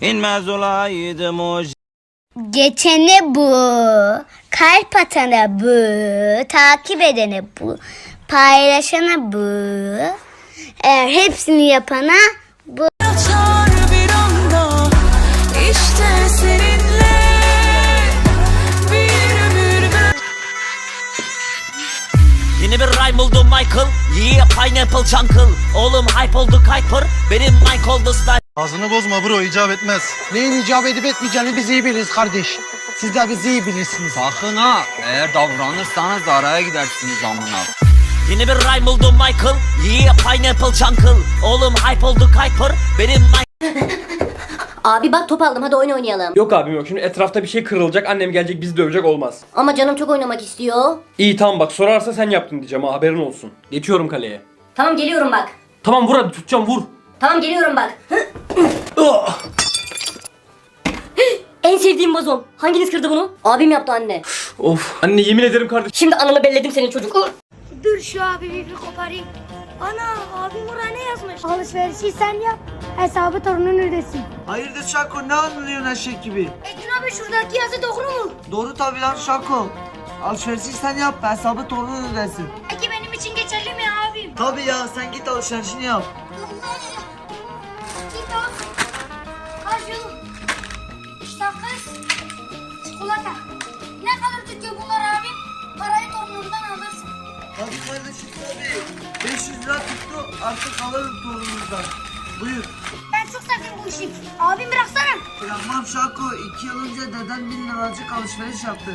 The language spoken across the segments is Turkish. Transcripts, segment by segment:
İnmez olaydım o Geçene bu, kalp atana bu, takip edene bu, paylaşana bu, eğer hepsini yapana bu. Açar bir anda işte seninle bir ömür ben. Yeni bir rhyme buldum Michael Yeah pineapple chunkle Oğlum hype olduk hyper. Benim mic oldu style Ağzını bozma bro icap etmez. Neyin icap edip etmeyeceğini biz iyi biliriz kardeş. Siz de bizi iyi bilirsiniz. Sakın ha. Eğer davranırsanız araya gidersiniz amına. Yeni bir rhyme buldum Michael Yeah pineapple chunkle Oğlum hype olduk hyper Benim Abi bak top aldım hadi oyun oynayalım. Yok abim yok. Şimdi etrafta bir şey kırılacak. Annem gelecek bizi dövecek olmaz. Ama canım çok oynamak istiyor. İyi tamam bak sorarsa sen yaptın diyeceğim ha haberin olsun. Geçiyorum kaleye. Tamam geliyorum bak. Tamam vur hadi tutacağım vur. Tamam geliyorum bak. En sevdiğim vazom. Hanginiz kırdı bunu? Abim yaptı anne. Of. Anne yemin ederim kardeşim. Şimdi ananı belledim senin çocuk. Dur şu abimi bir koparayım. Ana abim oraya ne yazmış? Alışverişi sen yap, hesabı torunun ödesin. Hayırdır Şako ne anlıyorsun eşek gibi? Ekin abi şuradaki yazı doğru mu? Doğru tabi lan Şako. Alışverişi sen yap hesabı torunun ödesin. Peki benim için geçerli mi abim? Tabi ya sen git alışverişini yap. Kitap, kaju, sakız, çikolata. Ne kadar tutuyor bunlar abim? Parayı torunumdan alırsın. Tabi kardeşim tabi. 500 lira tuttu artık alırım torununuzdan. Buyur. Ben çok sevdim bu işi. Abim bıraksana. Bırakmam Şako. 2 yıl önce deden 1000 liracık alışveriş yaptı.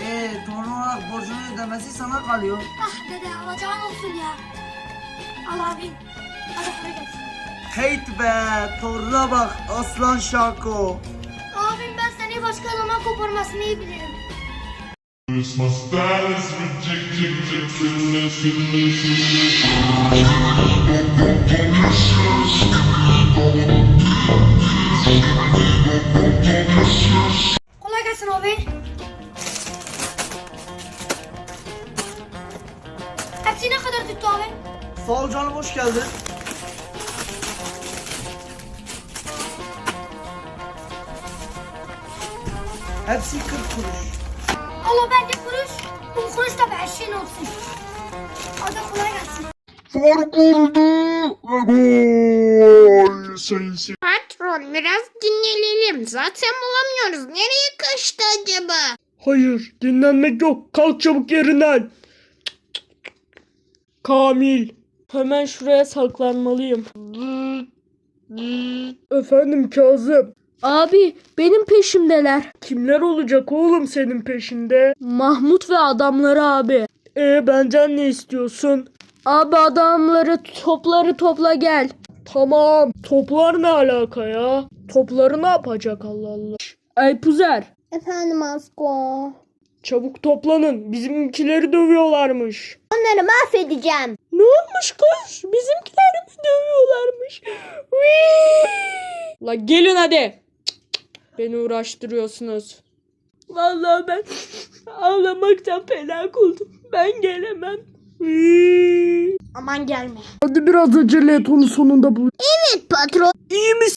Eee torun olarak borcunu ödemesi sana kalıyor. Ah dede alacağın olsun ya. Al abim. Hadi kolay gelsin. Heyt be toruna bak aslan Şako. Abim ben seni başka zaman koparmasını iyi bilirim. My style is ridiculous, ridiculous. Kolay gelsin abi. Hepsi ne kadar tuttu abi? Sağ ol canım hoş geldin. Hepsi 40 kuruş. Allah bende kuruş. Bu kuruş da beşin olsun. Hadi kolay gelsin. Patron biraz dinlenelim. Zaten bulamıyoruz. Nereye kaçtı acaba? Hayır dinlenmek yok. Kalk çabuk yerinden. Kamil. Hemen şuraya saklanmalıyım. Efendim Kazım. Abi benim peşimdeler. Kimler olacak oğlum senin peşinde? Mahmut ve adamları abi. E benden ne istiyorsun? Abi adamları topları topla gel. Tamam. Toplar ne alaka ya? Topları ne yapacak Allah Allah? Ey Puzer. Efendim Asko. Çabuk toplanın. Bizimkileri dövüyorlarmış. Onları mahvedeceğim. Ne olmuş kız? Bizimkileri mi dövüyorlarmış? Whee! La gelin hadi. Beni uğraştırıyorsunuz. Vallahi ben ağlamaktan felak oldum. Ben gelemem. Aman gelme. Hadi biraz acele et onu sonunda bul. Evet patron. İyi misin?